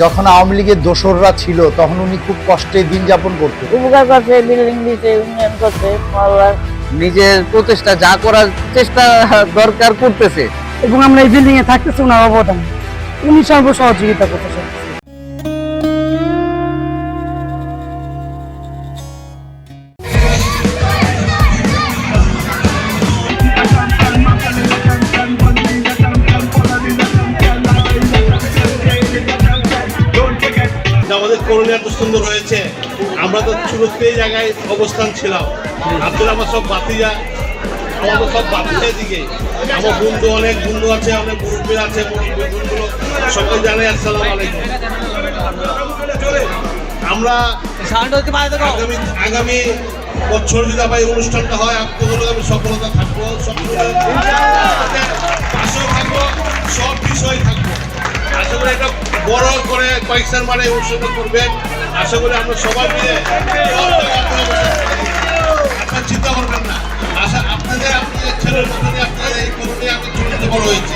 যখন আওয়ামী লীগের দোসররা ছিল তখন উনি খুব কষ্টে দিন যাপন করতেন। উপকার করছে বিল্ডিং দিছে উন্নয়ন করছে নিজের প্রচেষ্টা যা করার চেষ্টা দরকার করতেছে। এবং আমরা এই বিল্ডিং এ থাকতেছি ওনার অবদান। উনি সর্ব সহযোগিতা যে আমাদের এত সুন্দর হয়েছে, আমরা তো শুরুতে এই জায়গায় অবস্থান ছিলাম। আব্দুল আমার সব বাতি বাতিজা আমাদের সব বাতিজা দিকে আমার বন্ধু অনেক বন্ধু আছে, অনেক মুরব্বী আছে বন্ধুগুলো সবাই জানে, আসসালাম আমরা আগামী আগামী বছর যদি আবার এই অনুষ্ঠানটা হয় আপনাদের আমি সফলতা থাকব। সফলতা থাকব বড় করে কয়েকশার মানে উৎসব করবেন। আশা করি আমরা সবাই মিলে আপনারা চিন্তা করবেন না। আশা আপনাদের আপনাদের ছেলের মতনই আপনাদের এই করণে আমি চিন্তিত বড় হয়েছি।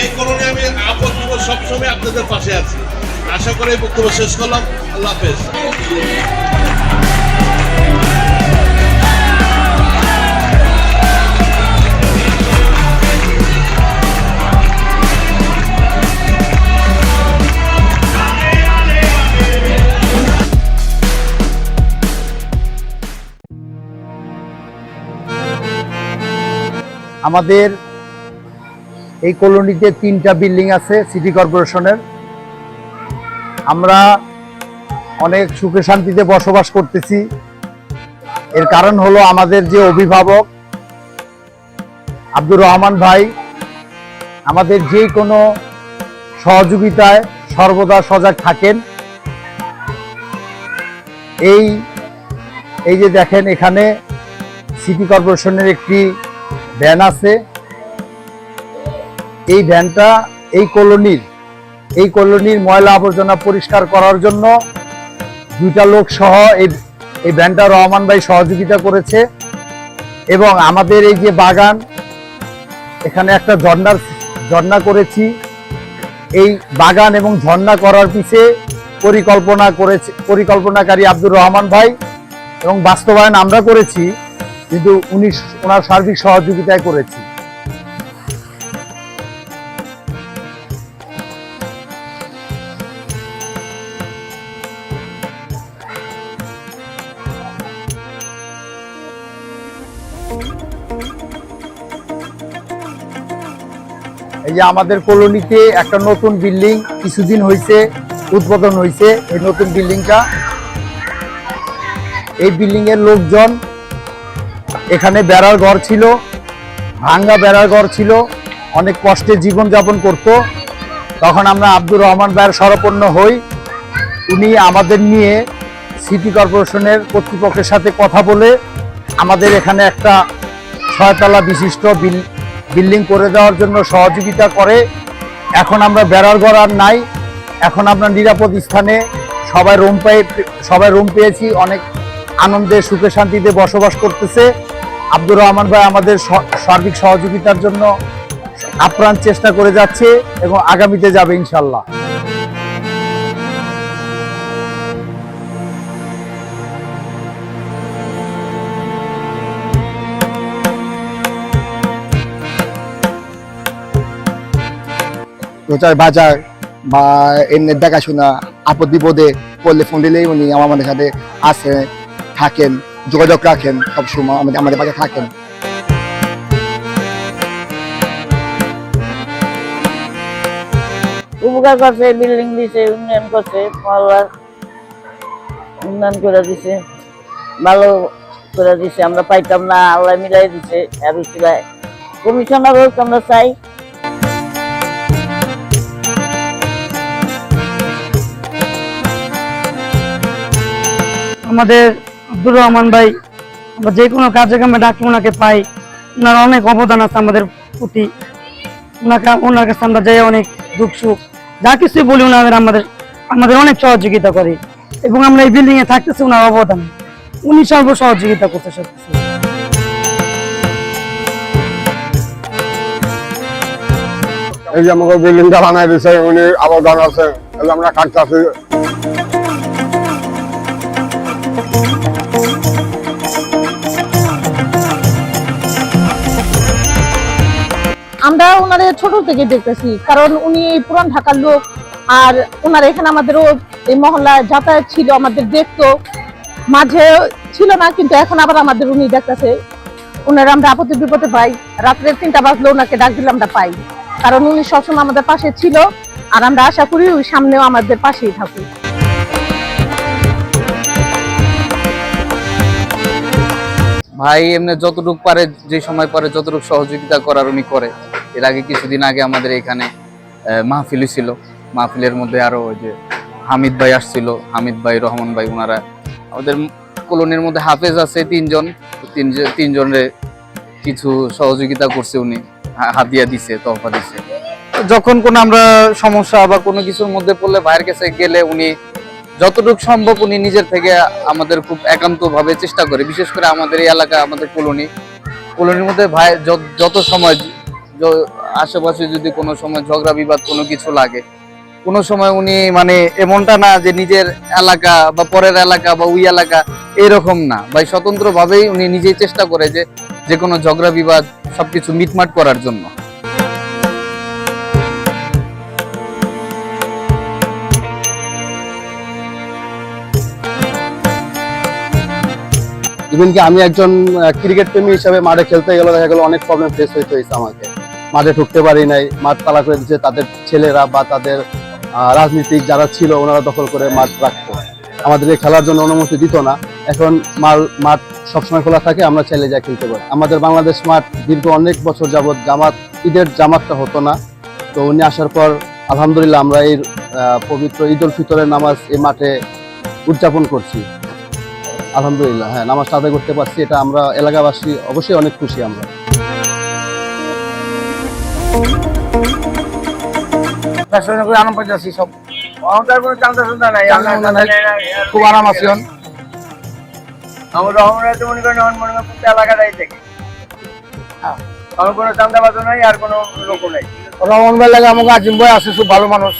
এই করণে আমি আপদ সবসময় আপনাদের পাশে আছি। আশা করে বক্তব্য শেষ করলাম। আল্লাহ হাফেজ। আমাদের এই কলোনিতে তিনটা বিল্ডিং আছে, সিটি কর্পোরেশনের। আমরা অনেক সুখে শান্তিতে বসবাস করতেছি। এর কারণ হলো আমাদের যে অভিভাবক আব্দুর রহমান ভাই, আমাদের যে কোনো সহযোগিতায় সর্বদা সজাগ থাকেন। এই এই যে দেখেন এখানে সিটি কর্পোরেশনের একটি ভ্যান আছে। এই ভ্যানটা এই কলোনির এই কলোনির ময়লা আবর্জনা পরিষ্কার করার জন্য দুইটা লোক সহ এই এই ভ্যানটা রহমান ভাই সহযোগিতা করেছে। এবং আমাদের এই যে বাগান, এখানে একটা ঝর্ণার ঝর্ণা করেছি। এই বাগান এবং ঝর্ণা করার পিছে পরিকল্পনা করেছে, পরিকল্পনাকারী আব্দুর রহমান ভাই এবং বাস্তবায়ন আমরা করেছি। কিন্তু উনি ওনার সার্বিক সহযোগিতায় করেছি এই যে আমাদের কলোনিতে একটা নতুন বিল্ডিং কিছুদিন হয়েছে উদ্বোধন হয়েছে এই নতুন বিল্ডিংটা, এই বিল্ডিং এর লোকজন এখানে বেড়ার ঘর ছিল, ভাঙ্গা বেড়ার ঘর ছিল, অনেক কষ্টে জীবনযাপন করত। তখন আমরা আব্দুর রহমান ভাইয়ের শরণাপন্ন হই। উনি আমাদের নিয়ে সিটি কর্পোরেশনের কর্তৃপক্ষের সাথে কথা বলে আমাদের এখানে একটা ছয়তলা বিশিষ্ট বিল বিল্ডিং করে দেওয়ার জন্য সহযোগিতা করে। এখন আমরা বেড়ার ঘর আর নাই। এখন আমরা নিরাপদ স্থানে সবাই রুম পেয়ে সবাই রুম পেয়েছি। অনেক আনন্দে, সুখে, শান্তিতে বসবাস করতেছে। আব্দুর রহমান ভাই আমাদের সার্বিক সহযোগিতার জন্য আপ্রাণ চেষ্টা করে যাচ্ছে এবং আগামীতে যাবে ইনশাল্লাহ। প্রচার বাজার বা এমনি দেখাশোনা আপদ বিপদে পড়লে ফোন দিলেই উনি আমাদের সাথে আসেন থাকেন। যোগাযোগ রাখেন সবসময় আমাদের আমাদের পাশে থাকেন। উপকার করছে বিল্ডিং দিছে উন্নয়ন করছে মহল্লার উন্নয়ন করে দিছে ভালো করে দিছে আমরা পাইতাম না আল্লাহ মিলাই দিছে আর উচিলায় কমিশনার হোক আমরা চাই। আমাদের আব্দুর রহমান ভাই, আমরা যে কোনো কাজে কামে ডাকি ওনাকে পাই। ওনার অনেক অবদান আছে আমাদের প্রতি। ওনাকে, ওনার কাছে আমরা যাই, অনেক দুঃখ সুখ। যা কিছুই বলি ওনাদের আমাদের আমাদের অনেক সহযোগিতা করে। এবং আমরা এই বিল্ডিং এ থাকতেছি ওনার অবদান। উনি সর্ব সহযোগিতা করতে সবকিছু। এই যে আমাকে বিল্ডিংটা বানাই দিছে, উনি অবদান আছে। আমরা কাটতে ছোট থেকে দেখতেছি, কারণ উনি এই পুরান ঢাকার লোক, আর ওনার এখানে আমাদেরও এই মহল্লায় যাতায়াত ছিল, আমাদের দেখতো। মাঝে ছিল না, কিন্তু এখন আবার আমাদের উনি দেখতেছে। ওনার আমরা আপত্তি বিপদে পাই, রাত্রে তিনটা বাজলে, ওনাকে ডাক দিলে আমরা পাই। কারণ উনি সবসময় আমাদের পাশে ছিল, আর আমরা আশা করি ওই সামনেও আমাদের পাশেই থাকুক। ভাই এমনি যতটুক পারে, যে সময় পারে, যতটুক সহযোগিতা করার উনি করে। এর আগে কিছুদিন আগে আমাদের এখানে মাহফিল ছিল। মাহফিলের মধ্যে আরও ওই যে হামিদ ভাই আসছিল। হামিদ ভাই, রহমান ভাই ওনারা আমাদের কলোনির মধ্যে হাফেজ আছে তিনজন। তিন, তিনজনের কিছু সহযোগিতা করছে উনি। হাতিয়া দিছে, তহফা দিছে। যখন কোনো আমরা সমস্যা বা কোনো কিছুর মধ্যে পড়লে ভাইয়ের কাছে গেলে উনি যতটুকু সম্ভব উনি নিজের থেকে আমাদের খুব একান্ত ভাবে চেষ্টা করে। বিশেষ করে আমাদের এই এলাকা আমাদের কলোনি। কলোনির মধ্যে ভাই, যত- সময় আশেপাশে যদি কোনো সময় ঝগড়া বিবাদ কোনো কিছু লাগে, কোনো সময় উনি মানে এমনটা না যে নিজের এলাকা বা পরের এলাকা বা ওই এলাকা এরকম না। ভাই, স্বতন্ত্রভাবেই উনি নিজেই চেষ্টা করে যে যে কোনো ঝগড়া বিবাদ সবকিছু মিটমাট করার জন্য। ইভেন কি আমি একজন ক্রিকেট প্রেমী হিসাবে মাঠে খেলতে গেলে দেখা গেলো অনেক প্রবলেম ফেস হইতে হয়েছে আমাকে। মাঠে ঢুকতে পারি নাই, মাঠ তালা করে দিচ্ছে তাদের ছেলেরা বা তাদের রাজনীতিক যারা ছিল ওনারা দখল করে মাঠ রাখতো। আমাদেরকে খেলার জন্য অনুমতি দিত না। এখন মাল, মাঠ সবসময় খোলা থাকে, আমরা চাইলে যা খেলতে পারি। আমাদের বাংলাদেশ মাঠ দীর্ঘ অনেক বছর যাবত জামাত, ঈদের জামাতটা হতো না। তো উনি আসার পর আলহামদুলিল্লাহ আমরা এই পবিত্র ঈদ উল ফিতরের নামাজ এই মাঠে উদযাপন করছি। আলহামদুলিল্লাহ হ্যাঁ নামাজ আদায় করতে পারছি এটা আমরা এলাকাবাসী অবশ্যই অনেক খুশি আমরা আরাম আমাদের খুব আরাম আছি তো মনে মনে আমার কোনো চান্দাবাজ নাই আর কোনো লোকও নাই রহমান ভাই লাগে আমাকে আজিম ভাই আছে খুব ভালো মানুষ